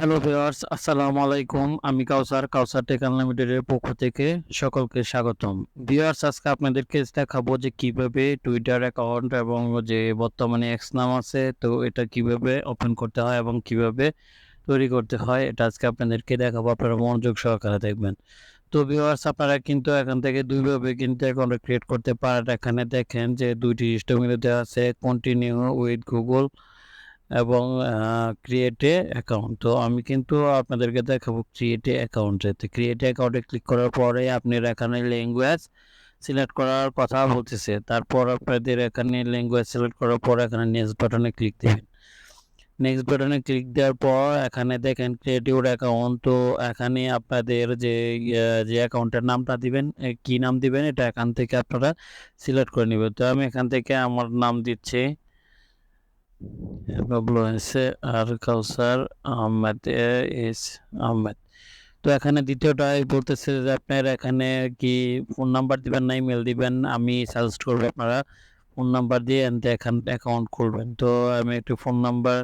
Hello viewers আসসালামু আলাইকুম আমি কাউসার কাউসার টেক আনলিমিটেডের পক্ষ থেকে সকলকে স্বাগতম। ভিউয়ার্স আজকে আপনাদেরকে দেখাবো যে কীভাবে টুইটার অ্যাকাউন্ট এবং যে বর্তমানে এক্স নাম আছে, তো এটা কীভাবে ওপেন করতে হয় এবং কীভাবে তৈরি করতে হয়, এটা আজকে আপনাদেরকে দেখাবো। আপনারা মনোযোগ সহকারে দেখবেন। তো ভিউয়ার্স আপনারা কিন্তু এখান থেকে দুইভাবে কিন্তু অ্যাকাউন্ট ক্রিয়েট করতে পারেন। এখানে দেখেন যে দুইটি সিস্টেম দেওয়া আছে। কন্টিনিউ উইথ গুগল এবং ক্রিয়েটে অ্যাকাউন্ট তো আমি কিন্তু আপনাদেরকে দেখাবো ক্রিয়েটে অ্যাকাউন্টে তো ক্রিয়েটে অ্যাকাউন্টে ক্লিক করার পরে আপনার এখানে ল্যাঙ্গুয়েজ সিলেক্ট করার কথা বলতেছে। তারপর আপনাদের এখানে ল্যাঙ্গুয়েজ সিলেক্ট করার পর এখানে নেক্সট বাটনে ক্লিক দেবেন। নেক্সট বাটনে ক্লিক দেওয়ার পর এখানে দেখেন ক্রিয়েটিভ অ্যাকাউন্ট তো এখানে আপনাদের যে যে অ্যাকাউন্টের নামটা দিবেন কি নাম দিবেন, এটা এখান থেকে আপনারা সিলেক্ট করে নেবেন। তো আমি এখান থেকে আমার নাম দিচ্ছি। হয়েছে আর কাউসার আহমেদ এস আহমেদ তো এখানে দ্বিতীয়টাই বলতেছে যে আপনার এখানে কি ফোন নাম্বার দিবেন না ইমেল দিবেন? আমি সাজেস্ট করব আপনারা ফোন নাম্বার দিয়ে এখান অ্যাকাউন্ট খুলবেন। তো আমি একটু ফোন নাম্বার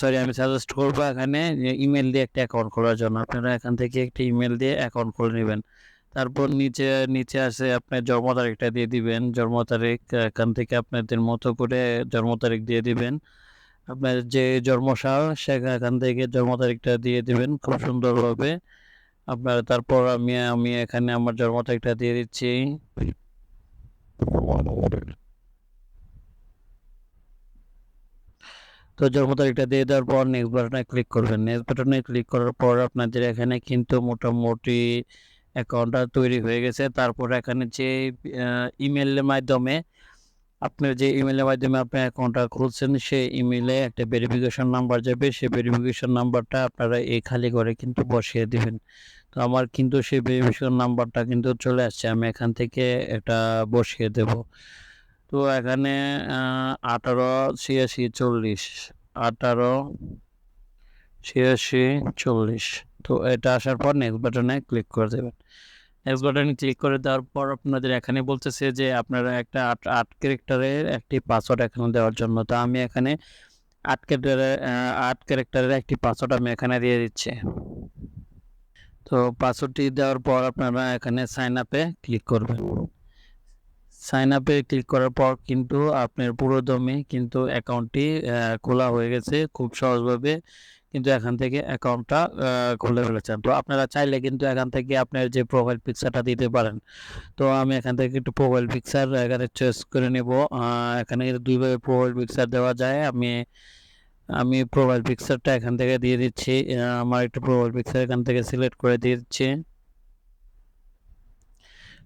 সরি আমি সাজেস্ট করব এখানে ইমেল দিয়ে একটা অ্যাকাউন্ট খোলার জন্য। আপনারা এখান থেকে একটা ইমেল দিয়ে অ্যাকাউন্ট খুলে নেবেন। তারপর নিচে নিচে আসে আপনার জন্ম তারিখটা দিয়ে দিবেন। জন্ম তারিখ এখান থেকে আপনাদের মতো করে জন্ম তারিখ দিয়ে দিবেন। আপনার যে জন্মসাল সেখান থেকে জন্ম তারিখটা দিয়ে দিবেন খুব সুন্দরভাবে। আপনার তারপর আমি আমি এখানে আমার জন্ম তারিখটা দিয়ে দিচ্ছি। তো জন্ম তারিখটা দিয়ে দেওয়ার পর নেক্সট বাটনে ক্লিক করবেন। নেক্সট বাটনে ক্লিক করার পর আপনাদের এখানে কিন্তু মোটামুটি অ্যাকাউন্টটা তৈরি হয়ে গেছে। তারপর এখানে যে ইমেলের মাধ্যমে আপনার যে ইমেলের মাধ্যমে আপনি অ্যাকাউন্টটা খুলছেন সেই ইমেলে একটা ভেরিফিকেশন নাম্বার যাবে। সেই ভেরিফিকেশন নাম্বারটা আপনারা এই খালি করে কিন্তু বসিয়ে দিবেন। তো আমার কিন্তু সেই ভেরিফিকেশন নাম্বারটা কিন্তু চলে আসছে। আমি এখান থেকে এটা বসিয়ে দেব। তো এখানে আঠারো ছিয়াশি চল্লিশ, আঠারো ছিয়াশি চল্লিশ। তো এটা আসার পর নেক্সট বাটনে ক্লিক করে দেবেন। নেক্সট বাটনে ক্লিক করে দেওয়ার পর আপনাদের এখানে বলতেছে যে আপনারা একটা আট আট ক্যারেক্টারের একটি পাসওয়ার্ড এখানে দেওয়ার জন্য। তো আমি এখানে আট ক্যারেক্টারের আট ক্যারেক্টারের একটি পাসওয়ার্ড আমি এখানে দিয়ে দিচ্ছি। তো পাসওয়ার্ডটি দেওয়ার পর আপনারা এখানে সাইন আপে ক্লিক করবেন। সাইন আপে ক্লিক করার পর কিন্তু আপনার পুরো দমে কিন্তু অ্যাকাউন্টটি খোলা হয়ে গেছে খুব সহজভাবে। কিন্তু এখান থেকে অ্যাকাউন্টটা খুলে ফেলেছেন। তো আপনারা চাইলে কিন্তু এখান থেকে আপনার যে প্রোফাইল পিকচারটা দিতে পারেন। তো আমি এখান থেকে একটু প্রোফাইল পিকচার এখানে চয়েস করে নেব। এখানে দুইভাবে প্রোফাইল পিকচার দেওয়া যায়। আমি আমি প্রোফাইল পিকচারটা এখান থেকে দিয়ে দিচ্ছি। আমার একটু প্রোফাইল পিকচার এখান থেকে সিলেক্ট করে দিয়ে দিচ্ছি।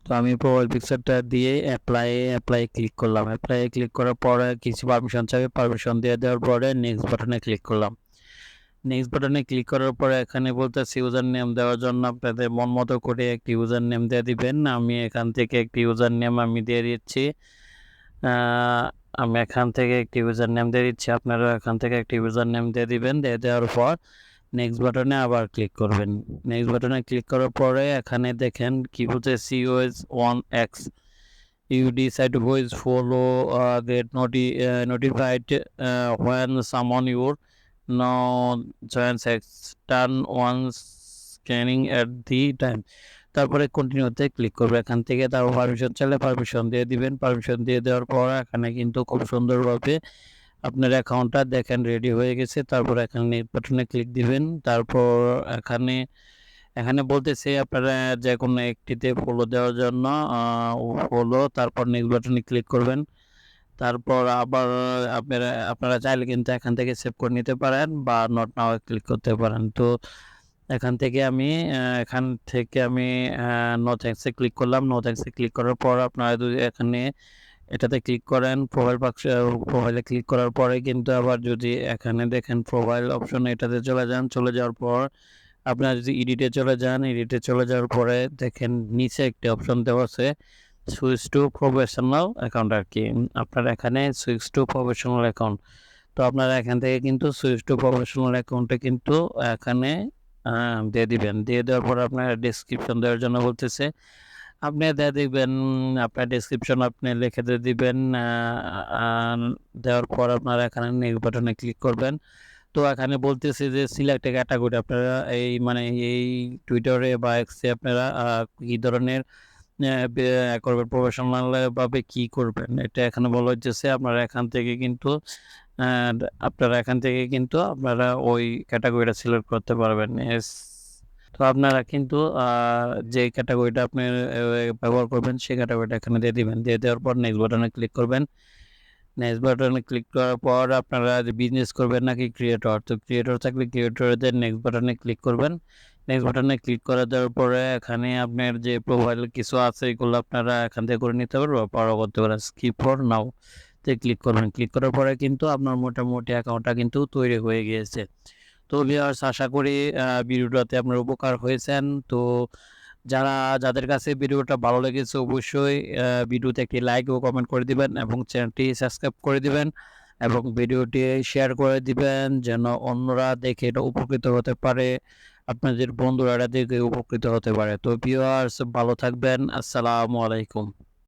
তো আমি প্রোফাইল পিকচারটা দিয়ে অ্যাপ্লাই অ্যাপ্লাই ক্লিক করলাম। অ্যাপ্লাই ক্লিক করার পরে কিছু পারমিশন চাইবে পারমিশন দিয়ে দেওয়ার পরে নেক্সট বাটনে ক্লিক করলাম। নেক্সট বাটনে ক্লিক করার পরে এখানে বলতেছি ইউজার নেম দেওয়ার জন্য আপনাদের মন মতো করে একটি ইউজার নেম দিয়ে দিবেন। আমি এখান থেকে একটি ইউজার নেম আমি দিয়ে দিচ্ছি। আমি এখান থেকে একটি ইউজার নেম দিয়ে দিচ্ছি। আপনারা এখান থেকে একটি ইউজার নেম দিয়ে দিবেন। দিয়ে দেওয়ার পর নেক্সট বাটনে আবার ক্লিক করবেন। নেক্সট বাটনে ক্লিক করার পরে এখানে দেখেন কি বলছে COS one X follow uh, get noti uh, notified uh, when someone your no join sex turn one scanning at the time. তারপরে কন্টিনিউতে ক্লিক করবে। এখান থেকে তারপর পারমিশন চাইলে পারমিশন দিয়ে দিবেন। পারমিশন দিয়ে দেওয়ার পর এখানে কিন্তু খুব সুন্দরভাবে আপনার অ্যাকাউন্টটা দেখেন রেডি হয়ে গেছে। তারপর এখানে বাটনে ক্লিক দিবেন। তারপর এখানে এখানে বলতেছে আপনারা যে কোনো একটিতে ফলো দেওয়ার জন্য ফলো তারপর নেক্সট বাটনে ক্লিক করবেন। তারপর আবার আপনারা আপনারা চাইলে কিন্তু এখান থেকে সেভ করে নিতে পারেন বা নট নাও ক্লিক করতে পারেন। তো এখান থেকে আমি এখান থেকে আমি নো থ্যাঙ্কসে ক্লিক করলাম। নো থ্যাঙ্কসে ক্লিক করার পর আপনারা যদি এখানে এটাতে ক্লিক করেন প্রোফাইল বাক্স প্রোফাইলে ক্লিক করার পরে কিন্তু আবার যদি এখানে দেখেন প্রোফাইল অপশন এটাতে চলে যান, চলে যাওয়ার পর আপনারা যদি এডিটে চলে যান এডিটে চলে যাওয়ার পরে দেখেন নিচে একটি অপশন দেওয়া আছে। সুইচ টু প্রফেশনাল অ্যাকাউন্ট আর কি। আপনার এখানে সুইচ টু প্রফেশনাল অ্যাকাউন্ট তো আপনারা এখান থেকে কিন্তু সুইচ টু প্রফেশনাল অ্যাকাউন্টে কিন্তু এখানে দিয়ে দিবেন। দিয়ে দেওয়ার পর আপনার ডিসক্রিপশন দেওয়ার জন্য বলতেছে, আপনি দিয়ে দেখবেন আপনার ডিসক্রিপশন আপনি লিখে দিয়ে দিবেন দেওয়ার পর আপনারা এখানে নেক্সট বাটনে ক্লিক করবেন। তো এখানে বলতেছে যে সিলেক্ট ক্যাটাগরি আপনারা এই মানে এই টুইটারে বা এক্সে আপনারা কি ধরনের করবেন প্রফেশনাল ভাবে কি করবেন? এটা এখানে বলা হচ্ছে আপনারা এখান থেকে কিন্তু আপনারা এখান থেকে কিন্তু আপনারা ওই ক্যাটাগরিটা সিলেক্ট করতে পারবেন। এস, তো আপনারা কিন্তু যে ক্যাটাগরিটা আপনি ব্যবহার করবেন সেই ক্যাটাগরিটা এখানে দিয়ে দিবেন। দিয়ে দেওয়ার পর নেক্সট বাটনে ক্লিক করবেন। নেক্সট বাটনে ক্লিক করার পর আপনারা বিজনেস করবেন নাকি ক্রিয়েটর তো ক্রিয়েটর থাকলে ক্রিয়েটরদের নেক্সট বাটনে ক্লিক করবেন। নেক্সট বাটনে ক্লিক করে দেওয়ার পরে এখানে আপনার যে প্রোফাইল কিছু আছে, এগুলো আপনারা এখান থেকে করে নিতে পারবেন বা পরও করতে পারেন। স্কিপ ফর নাও তে ক্লিক করবেন। ক্লিক করার পরে কিন্তু আপনার মোটামুটি অ্যাকাউন্টটা কিন্তু তৈরি হয়ে গিয়েছে। তো ভিউয়ার্স আশা করি ভিডিওটাতে আপনার উপকার হয়েছেন। তো যারা, যাদের কাছে ভিডিওটা ভালো লেগেছে অবশ্যই ভিডিওতে একটি লাইক ও কমেন্ট করে দিবেন এবং চ্যানেলটি সাবস্ক্রাইব করে দিবেন এবং ভিডিওটি শেয়ার করে দিবেন যেন অন্যরা দেখে এটা উপকৃত হতে পারে। আপনাদের বন্ধুরা থেকে উপকৃত হতে পারে। তো ভিউয়ার্স ভালো থাকবেন। আসসালামু আলাইকুম।